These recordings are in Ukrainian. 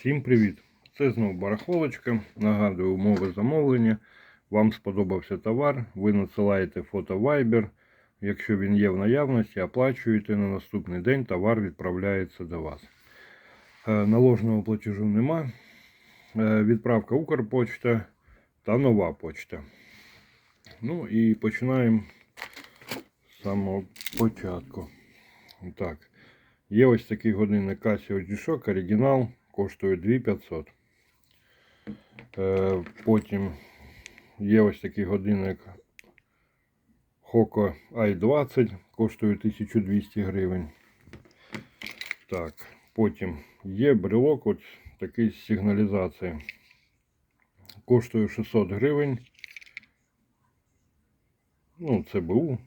Всім привіт! Це знову барахолочка. Нагадую умови замовлення. Вам сподобався товар, ви надсилаєте фото Viber. Якщо він є в наявності, оплачуєте на наступний день товар відправляється до вас. Е, Наложеного платежу нема. Е, Відправка Укрпочта та нова почта. Ну і починаємо з самого початку. Так. Є ось такий годинник Casio G-Shock оригінал, коштує 2500. Е, потім є ось такий годинник Hoco i20, коштує 1200 гривень. Так, потім є брелок, от такий з сигналізації. Коштує 600 гривень. Ну, це БУ.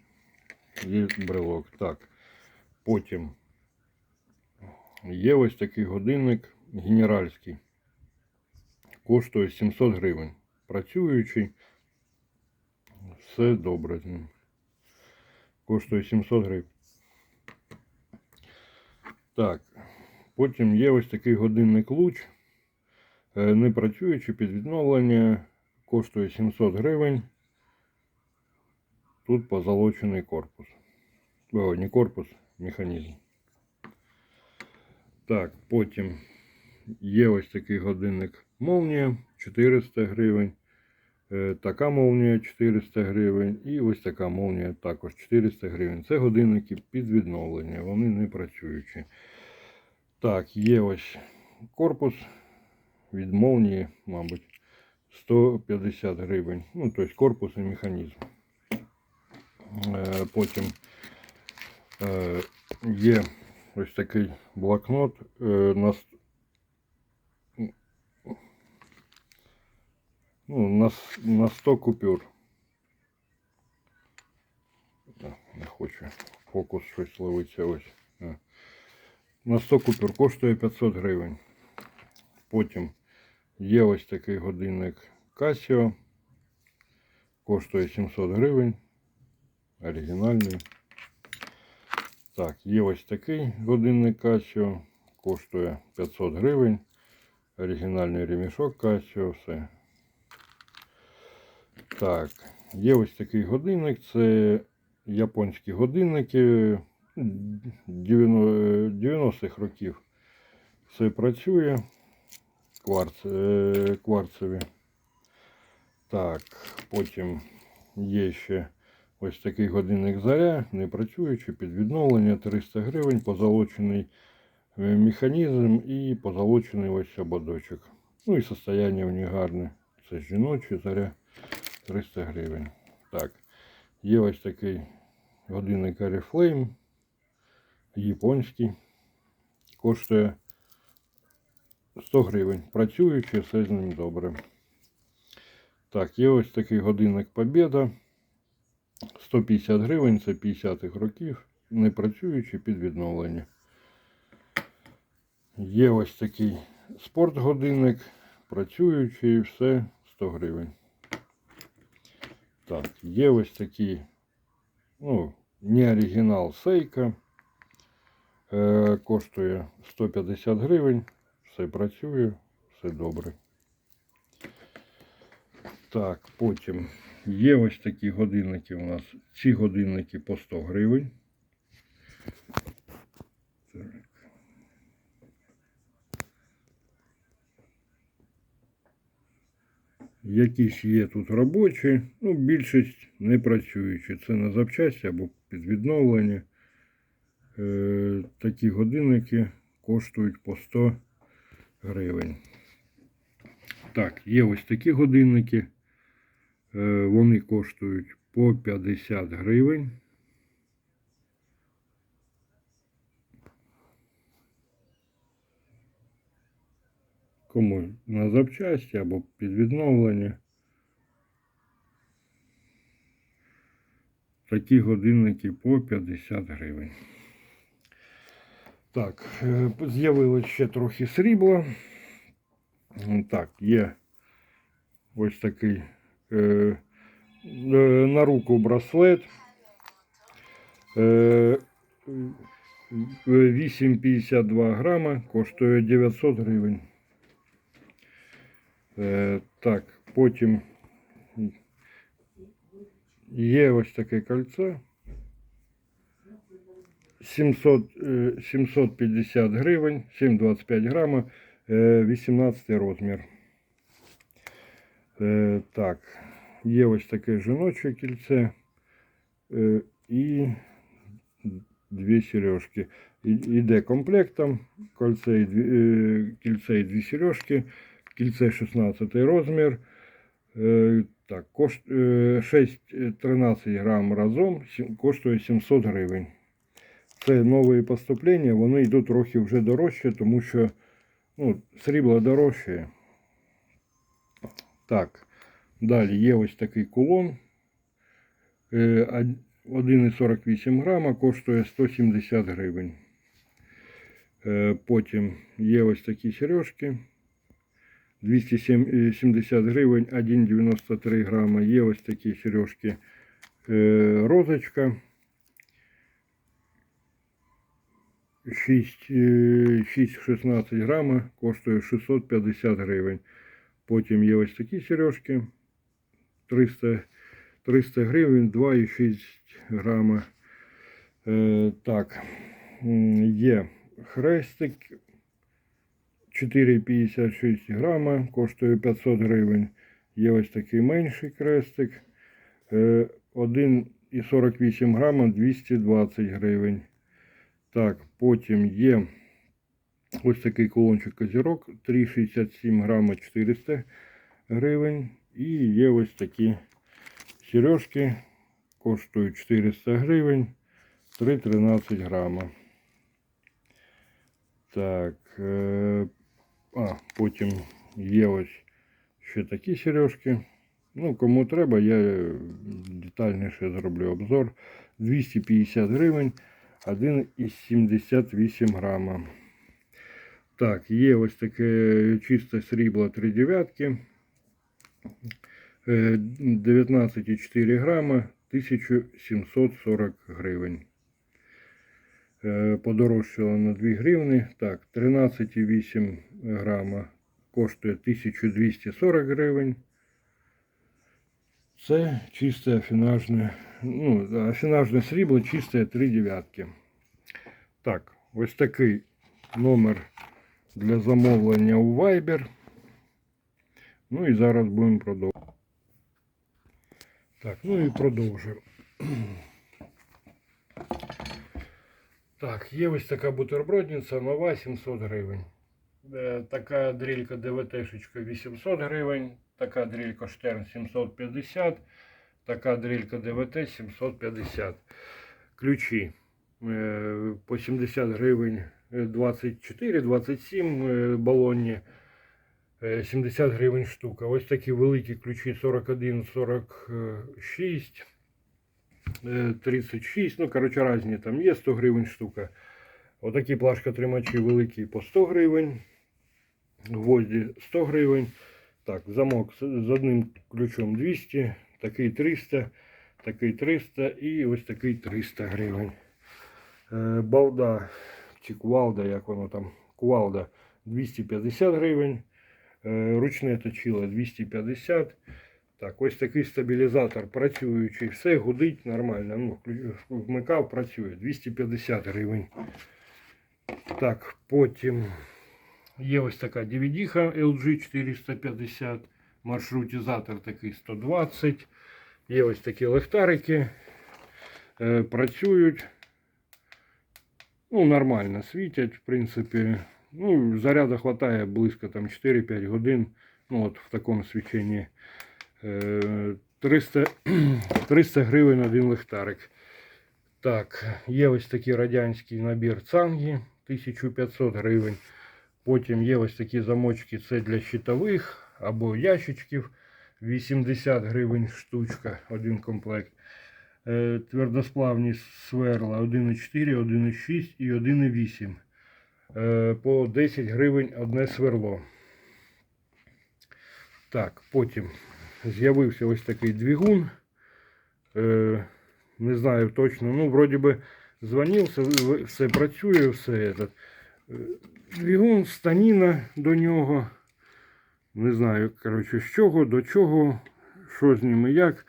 Є брелок. Так. Потім Є ось такий годинник генеральський. Коштує 700 гривень. Працюючий. Все добре. Коштує 700 гривень. Так. Потім є ось такий годинник луч. Е, Не працюючий під відновлення. Коштує 700 гривень. Тут позолочений корпус. О, не корпус, механізм. Так, потім є ось такий годинник молнія 400 гривень. Е, Така молнія 400 гривень. І ось така молнія також 400 гривень. Це годинники під відновлення, вони не працюючі. Так, є ось корпус від молнії, мабуть, 150 гривень. Ну, тобто корпус і механізм. Е, Потім е, є ось такий блокнот на, ну, на, на 100 купюр. Не хочу. Фокус щось ловиться ось. На 100 купюр коштує 500 гривень. Потім є ось такий годинник Casio. Коштує 700 гривень. Оригінальний. Так, є ось такий годинник Casio, коштує 500 гривень. Оригінальний ремішок Casio, все. Так, є ось такий годинник, це японські годинники 90-х років. Все працює. Кварц, е, кварцеві. Так, потім є ще Ось такий годинник заря, не працюючий, під відновлення 300 гривень, позолочений е, механізм і позолочений ось ободочок. Ну і состояння в ній гарне. Це жіночий заря 300 гривень. Так, є ось такий годинник Oriflame, японський. Коштує 100 гривень. Працюючий, все з ним добре. Так, є ось такий годинник Побєда. 150 гривень, це 50-х років, не працюючи під відновлення. Є ось такий спортгодинник, працюючий, все 100 гривень. Так, є ось такий, ну, не оригінал Сейка. Е, коштує 150 гривень, все працює, все добре. Так, потім є ось такі годинники у нас. Ці годинники по 100 гривень. Якісь є тут робочі, ну, більшість не працюючі. Це на запчасті або під відновлення. Е, такі годинники коштують по 100 гривень. Так, є ось такі годинники. Е, Вони коштують по 50 гривень. Кому на запчасті або під відновлення. Такі годинники по 50 гривень. Так, е, з'явилось ще трохи срібла. Так, є ось такий е, е, на руку браслет. Е, 8,52 грама, коштує 900 гривень. Е, так, потім є ось таке кольцо. 700, е, 750 гривень, 7,25 грама, е, 18 розмір. Е, так, є ось таке жіноче кільце е, і дві сережки. Іде комплектом, кольце і дві, е, кільце і дві сережки, кільце 16 розмір. Е, так, кошт, е, 6-13 грам разом коштує 700 гривень. Це нові поступлення, вони йдуть трохи вже дорожче, тому що ну, срібло дорожче. Так, далі є ось такий кулон. Е, 1,48 грама коштує 170 гривень. Е, Потім є ось такі сережки. 270 гривень, 1,93 грама. Є ось такі сережки. Е, Розочка. 6, е, 6,16 грама коштує 650 гривень. Потім є ось такі сережки. 300, 300 гривень, 2,6 грама. Е, так, є хрестик 4,56 грама, коштує 500 гривень. Є ось такий менший крестик. Е, 1,48 грама 220 гривень. Так, потім є ось такий колончик козірок 3,67 грама 400 гривень. І є ось такі сережки, коштують 400 гривень, 3,13 грама. Так, е, а, потім є ось ще такі сережки. Ну, кому треба, я детальніше зроблю обзор. 250 гривень, 1,78 грама. Так, є ось таке чисте срібло 3 дев'ятки. Е, 19,4 грама, 1740 гривень. Е, Подорожчало на 2 гривни. Так, 13,8 грама коштує 1240 гривень. Це чисте афінажне, ну, афінажне срібло, чисте 3 дев'ятки. Так, ось такий номер для замовлення у Viber. Ну і зараз будемо продовжувати. Так, ну і продовжуємо. Так, є ось така бутербродниця, нова 700 гривень. Е, Така дрілька ДВТ-шечка 800 гривень, така дрілька Штерн 750, така дрілька ДВТ 750. Ключі е, по 70 гривень 24-27 балонні. Е, 70 гривень штука. Ось такі великі ключі 41, 46, е, 36. Ну, коротше, різні там є 100 гривень штука. Отакі плашкотримачі великі по 100 гривень. Гвозді 100 гривень. Так, замок з одним ключом 200, такий 300, такий 300 і ось такий 300 гривень. Е, Балда чи кувалда, як воно там, кувалда 250 гривень. Е, Ручне точило 250. Так, ось такий стабілізатор працюючий. Все гудить нормально. Ну, вмикав, працює. 250 гривень. Так, потім є ось така DVD LG 450. Маршрутизатор такий 120. Є ось такі лехтарики. Е, працюють. Ну, нормально світять, в принципі. Ну, заряду хватає близько там 4-5 годин. Ну, от в такому свіченні. Е, 300, 300 гривень один лихтарик. Так, є ось такий радянський набір цанги 1500 гривень. Потім є ось такі замочки, це для щитових або ящичків. 80 гривень штучка, один комплект. Е, Твердосплавні сверла 1,4, 1,6 і 1,8. Е, По 10 гривень одне сверло. Так, потім з'явився ось такий двигун. Е, Не знаю точно. Ну, вроді би дзвонив, все, все працює, все. Двигун, станіна до нього. Не знаю, коротше, з чого, до чого, що з ними, як.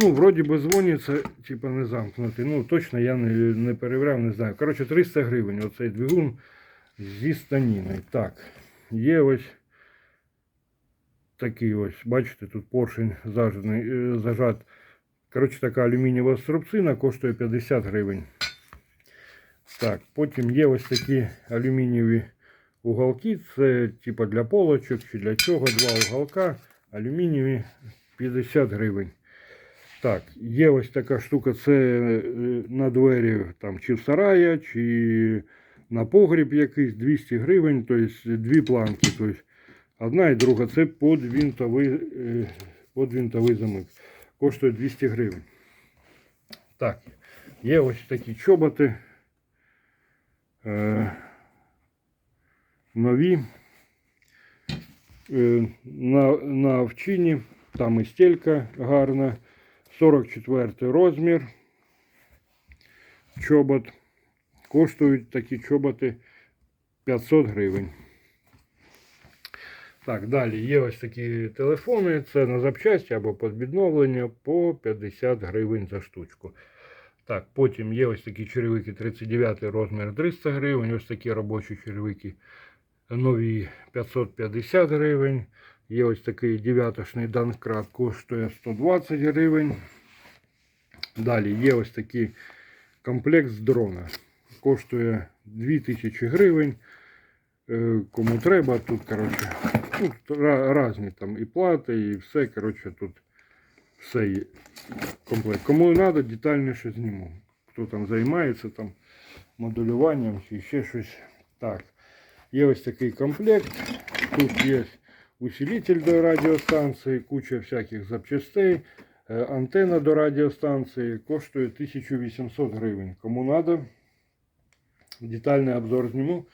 Ну, вроді би дзвоняться, типа не замкнути. Ну, точно я не, не перевіряв, не знаю. Коротше, 300 гривень оцей двигун зі станіною. Так, є ось такий ось, бачите, тут поршень зажаний, е. Коротше, така алюмінієва струбцина коштує 50 гривень. Так, потім є ось такі алюмінієві уголки. Це типа для полочок чи для чого. Два уголка алюмінієві 50 гривень. Так, є ось така штука, це е, на двері там, чи в сарая, чи на погріб якийсь 200 гривень, тобто дві планки. Тобто одна і друга це подвінтовий, е, подвінтовий замик. Коштує 200 гривень. Так, є ось такі чоботи. Е, нові. Е, на, на овчині, там і стелька гарна. 44 розмір. Чобот. Коштують такі чоботи 500 гривень. Так, далі є ось такі телефони. Це на запчасті або під відновлення по 50 гривень за штучку. Так, потім є ось такі черевики 39 розмір 300 гривень. Ось такі робочі черевики нові 550 гривень. Є ось такий дев'ятошний Данкрат, коштує 120 гривень. Далі є ось такий комплект з дрона. Коштує 2000 гривень. Е, Кому треба, тут коротше, ра- різні там і плати, і все. Коротше, тут все комплект. Кому треба, детальніше зніму. Хто там займається там моделюванням чи ще щось. Так. Є ось такий комплект. Тут є усилитель до радіостанції, куча всяких запчастей. Е, Антенна до радіостанції коштує 1800 гривень. Кому треба, детальний обзор зніму.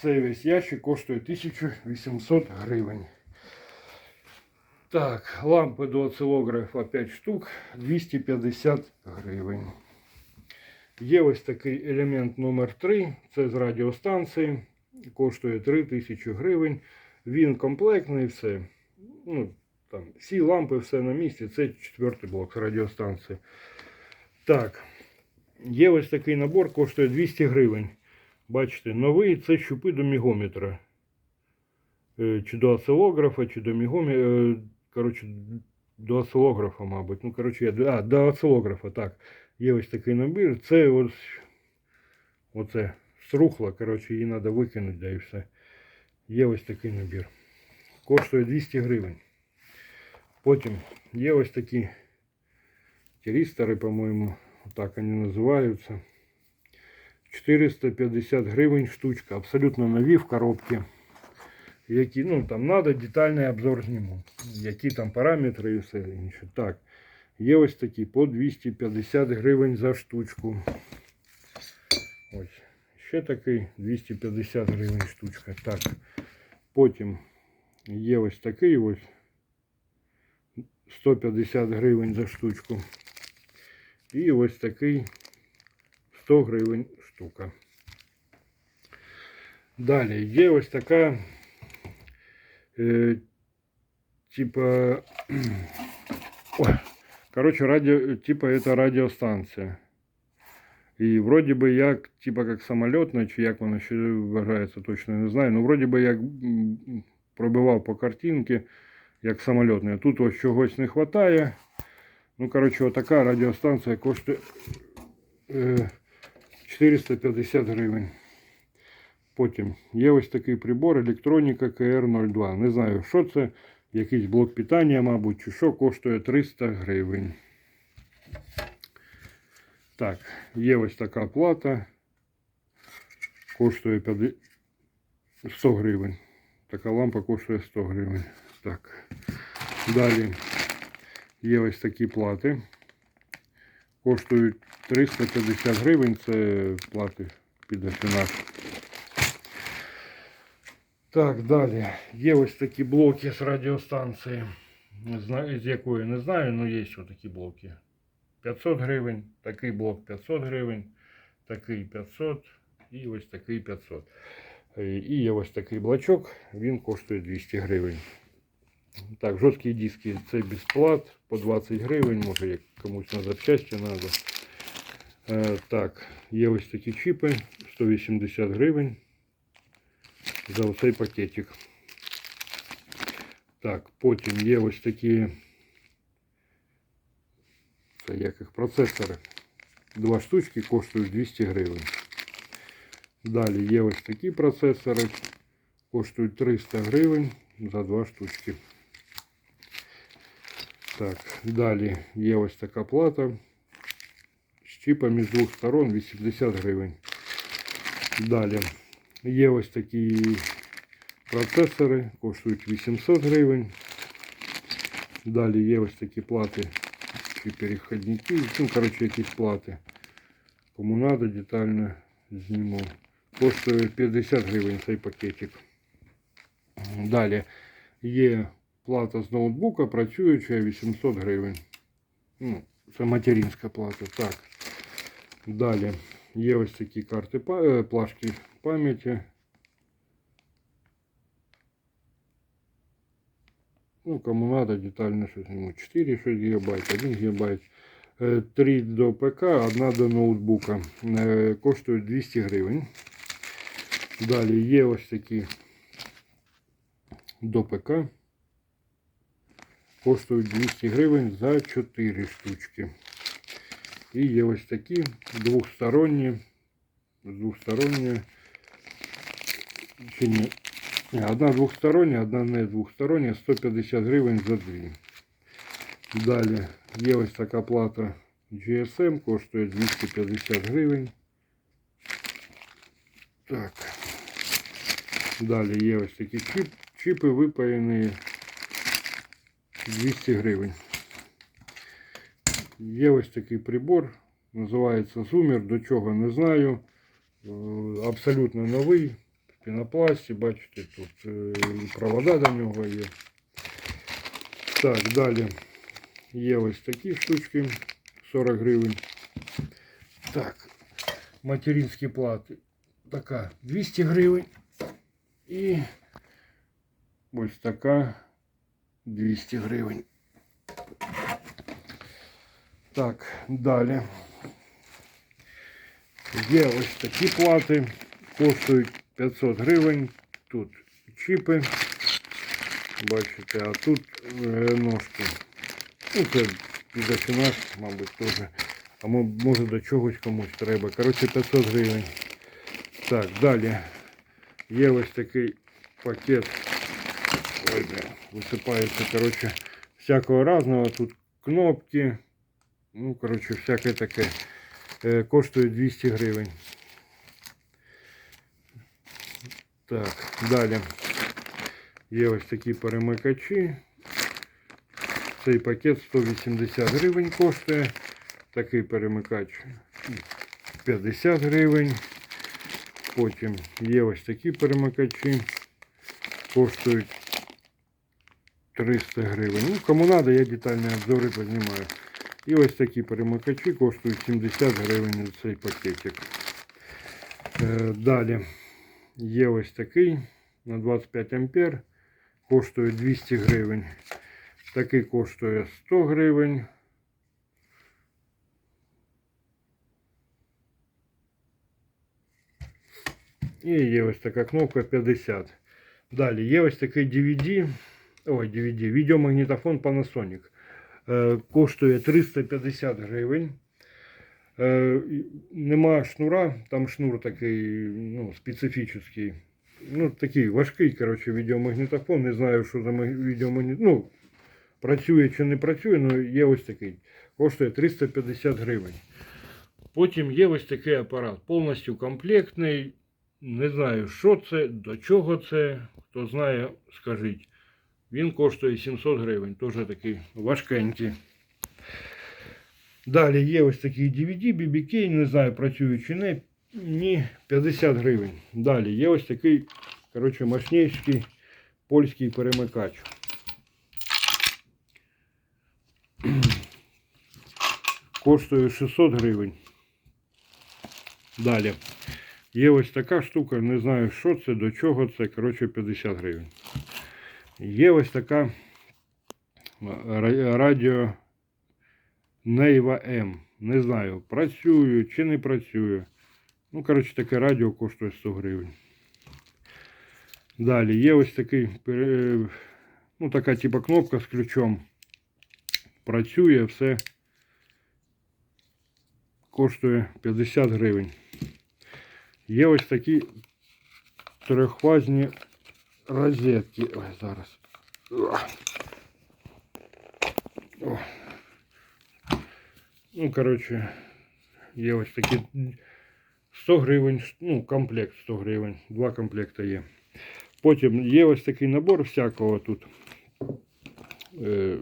Цей весь ящик коштує 1800 гривень. Так, лампи до осцилографа 5 штук, 250 гривень. Є ось такий елемент номер 3 це з радіостанції. Коштує 3000 гривень. Він комплектний, все. Ну, там, всі лампи, все на місці. Це четвертий блок з радіостанції. Так. Є ось такий набор, коштує 200 гривень. Бачите, новий це щупи до мігометра. Е, Чи до осцилографа, чи до мігометра. Коротше, до осцилографа, мабуть. Ну, коротше, я... а, до осцилографа, так. Є ось такий набір. Це ось оце струхло, коротше, її треба викинути, да і все. Є ось такий набір. Коштує 200 гривень. Потім є ось такі тірістори, по-моєму, так вони називаються. 450 гривень штучка. Абсолютно нові в коробці. Які, ну, там треба детальний обзор зніму. Які там параметри і все інше. Так. Є ось такі по 250 гривень за штучку. Ось. Ще такий 250 гривень штучка. Так. Потім є ось такий ось 150 гривень за штучку. І ось такий 100 гривень штука. Далі є ось така, е, типа, ой, короче, радио, типа это радіостанція. І вроді би як, типа як самольотна, чи як воно ще вважається, точно не знаю. Ну, вроді би як м, пробивав по картинці, як самольотна. Тут ось чогось не вистачає. Ну, коротше, отака радіостанція коштує е, 450 гривень. Потім є ось такий прибор електроніка КР02. Не знаю, що це. Якийсь блок питання, мабуть, чи що коштує 300 гривень. Так, є ось така плата. Коштує 50 100 гривень. Така лампа коштує 100 гривень. Так. Далі є ось такі плати. Коштують 350 гривень. Це плати під афінаж. Так, далі. Є ось такі блоки з радіостанції. З якої не знаю, але є ось такі блоки. 500 гривень, такий блок 500 гривень, такий 500 і ось такий 500. Е, І є ось такий блочок, він коштує 200 гривень. Так, жорсткі диски це без плат по 20 гривень, може як комусь на запчасті треба. Так, є ось такі чіпи, 180 гривень за оцей пакетик. Так, потім є ось такі це як їх процесори. Два штучки коштують 200 гривень. Далі є ось такі процесори, коштують 300 гривень за два штучки. Так, далі є ось така плата з чіпами з двох сторон 80 гривень. Далі є ось такі процесори, коштують 800 гривень. Далі є ось такі плати чи переходники, ну, коротше, якісь плати. Кому треба, детально зніму. Коштує 50 гривень цей пакетик. Далі є плата з ноутбука, працююча 800 гривень. Ну, це материнська плата. Так. Далі Є ось такі карти е, плашки пам'яті. Ну, кому надо, детально що зніму. 4 6 гігабайт, 1 гігабайт. 3 до ПК, 1 до ноутбука. Е, Коштують 200 гривень. Далі є ось такі до ПК. Коштують 200 гривень за 4 штучки. І є ось такі двохсторонні. Двохсторонні. Чи ні? Ні, Одна двохстороння, одна не двохстороння, 150 гривень за дві. Далі є ось така плата GSM, коштує 250 гривень. Так. Далі є ось такі чіп, чіпи випаяні 200 гривень. Є ось такий прибор, називається Zoomer, до чого не знаю. Е, Абсолютно новий, в пінопласті, бачите, тут е, і провода до нього є. Так, далі є ось такі штучки 40 гривень. Так, материнські плати. Така 200 гривень. І ось така 200 гривень. Так, далі. Є ось такі плати, коштують 500 гривень. Тут чіпи. Бачите, а тут е, ножки. Ну, це підачинаш, мабуть, теж. А може до чогось комусь треба. Коротше, 500 гривень. Так, далі. Є ось такий пакет. Ой, бля, висипається, коротше, всякого разного. Тут кнопки. Ну, коротше, всяке таке. Е, коштує 200 гривень. Так, далі. Є ось такі перемикачі. Цей пакет 180 гривень коштує. Такий перемикач 50 гривень. Потім є ось такі перемикачі. Коштують 300 гривень. Ну, кому треба, я детальні обзори познімаю. І ось такі перемикачі коштують 70 гривень за цей пакетик. Е, Далі є ось такий на 25 ампер. Коштує 200 гривень. Такий коштує 100 гривень. І є ось така кнопка 50. Далі є ось такий DVD. Ой, DVD, відеомагнітофон Panasonic. Е, коштує 350 гривень. Е, Нема шнура, там шнур такий ну, специфічний. Ну, такий важкий, коротше, відеомагнітофон. Не знаю, що за маг- відеомагнітофон. Ну, працює чи не працює, але є ось такий. Коштує 350 гривень. Потім є ось такий апарат, повністю комплектний. Не знаю, що це, до чого це. Хто знає, скажіть. Він коштує 700 гривень, теж такий важкенький. Далі є ось такий DVD, BBK, не знаю, працює чи не. Ні, 50 гривень. Далі є ось такий, коротше, мощніший польський перемикач. Коштує 600 гривень. Далі. Є ось така штука, не знаю, що це, до чого це. Коротше, 50 гривень. Є ось така радіо Нейва М. Не знаю, працює чи не працює. Ну, коротше, таке радіо коштує 100 гривень. Далі є ось такий, ну, така типа кнопка з ключом. Працює, все коштує 50 гривень. Є ось такі трьохфазні розетки. Ой, зараз. О. Ну, коротше, є ось такі 100 гривень, ну, комплект 100 гривень, два комплекти є. Потім є ось такий набор всякого тут. Е,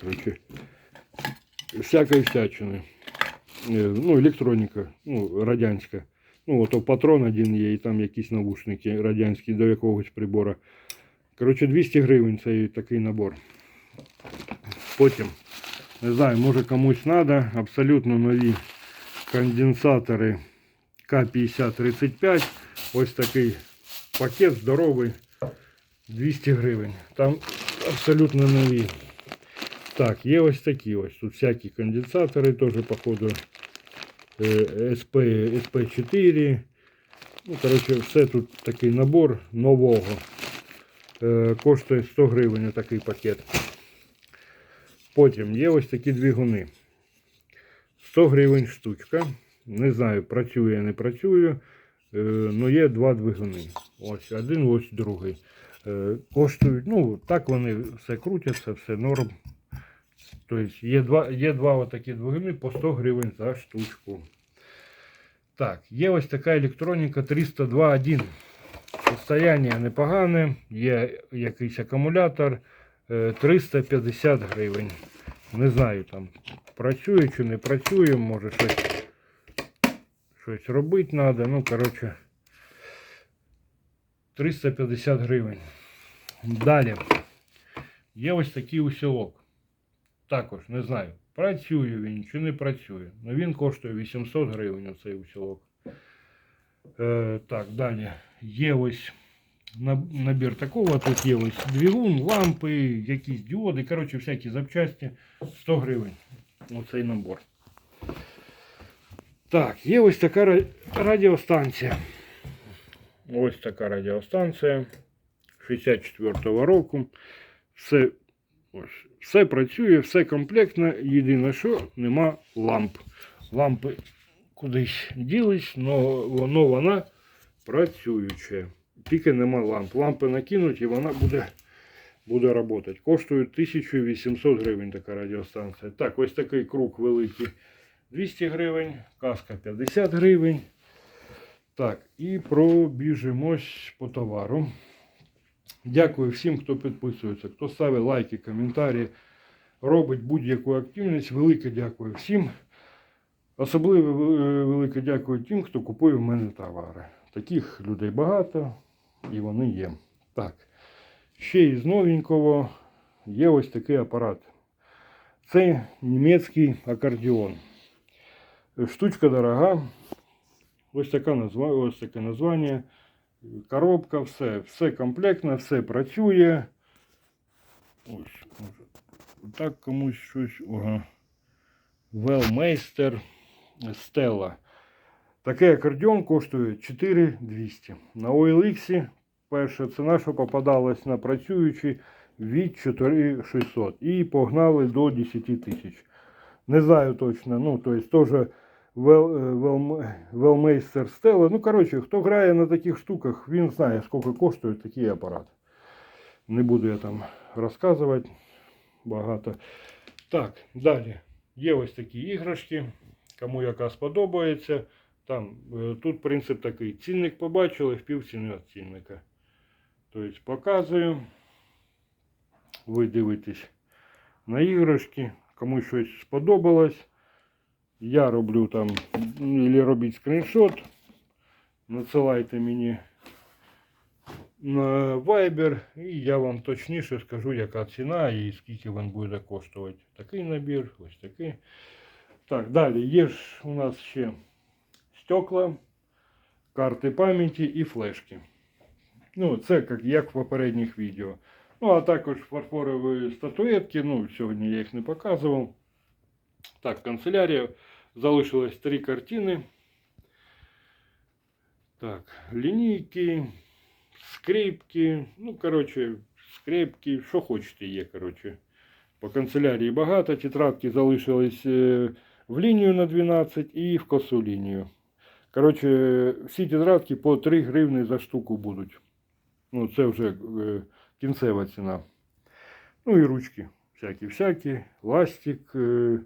коротше, всякої всячини. Е, ну, електроніка, ну, радянська. Ну, ото патрон один є, і там якісь навушники радянські до якогось прибора. Коротше, 200 гривень цей такий набор. Потім, не знаю, може комусь треба, абсолютно нові конденсатори К5035. Ось такий пакет здоровий. 200 гривень. Там абсолютно нові. Так, є ось такі ось. Тут всякі конденсатори, теж, походу, е, СП, СП4. Ну, коротше, все тут такий набор нового. Е, Коштує 100 гривень такий пакет. Потім є ось такі двигуни. 100 гривень штучка. Не знаю, працює, не працює. але є два двигуни. Ось один, ось другий. Е, Коштують, ну, так вони все крутяться, все норм. Тобто є два, є два отакі двигуни по 100 гривень за штучку. Так, є ось така електроніка 302.1. Состояння непогане, є якийсь акумулятор е, 350 гривень. Не знаю там працює чи не працює, може щось, щось робити треба. Ну, коротше, 350 гривень. Далі. Є ось такий усілок. Також не знаю, працює він чи не працює. але він коштує 800 гривень оцей усілок. Е, так, далі. Є ось набір такого. Тут є ось двигун, лампи, якісь діоди, коротше, всякі запчасті. 100 гривень. Оцей набор. Так, є ось така радіостанція. Ось така радіостанція 64-го року. Все, ось, все працює, все комплектно. Єдине, що нема ламп. Лампи кудись ділись, але воно вона працююче. Тільки нема ламп. Лампи накинуть і вона буде, буде працювати. Коштує 1800 гривень така радіостанція. Так, ось такий круг великий 200 гривень, каска 50 гривень. Так, і пробіжимось по товару. Дякую всім, хто підписується, хто ставить лайки, коментарі, робить будь-яку активність. Велике дякую всім. Особливо е, велике дякую тим, хто купує в мене товари. Таких людей багато і вони є. Так, ще із новенького є ось такий апарат. Це німецький акордіон. Штучка дорога. Ось така назва, ось таке названня. Коробка, все, все комплектно, все працює. Ось, так комусь щось. Ага. Велмейстер Стелла. Такий акордеон коштує 4200. На OLX перша ціна, що попадалась на працюючий від 4600. І погнали до 10 тисяч. Не знаю точно, ну, то есть теж Велмейстер Стелла. Ну, коротше, хто грає на таких штуках, він знає, скільки коштує такий апарат. Не буду я там розказувати багато. Так, далі. Є ось такі іграшки. Кому яка сподобається. Там, е, тут принцип такий. Цінник побачили, в півціни від цінника. Тобто показую. Ви дивитесь на іграшки. Кому щось сподобалось. Я роблю там, ну, или робіть скріншот. Надсилайте мені на Viber, і я вам точніше скажу, яка ціна і скільки він буде коштувати. Такий набір, ось такий. Так, далі є ж у нас ще стекла, карти пам'яті і флешки. Ну, це як, як в попередніх відео. Ну, а також фарфорові статуетки. Ну, сьогодні я їх не показував. Так, канцелярія. Залишилось три картини. Так, лінійки, скрипки. Ну, коротше, скрипки, що хочете є, коротше. По канцелярії багато. Тетрадки залишились е, в лінію на 12 і в косу лінію. Коротше, всі тетрадки по 3 гривни за штуку будуть. Ну, це вже е, кінцева ціна. Ну і ручки. Всякі-всякі, ластик, е,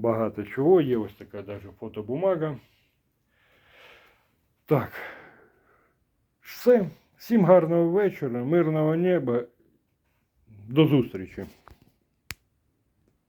багато чого. Є ось така даже фотобумага. Так. Все. Всім гарного вечора, мирного неба. До зустрічі.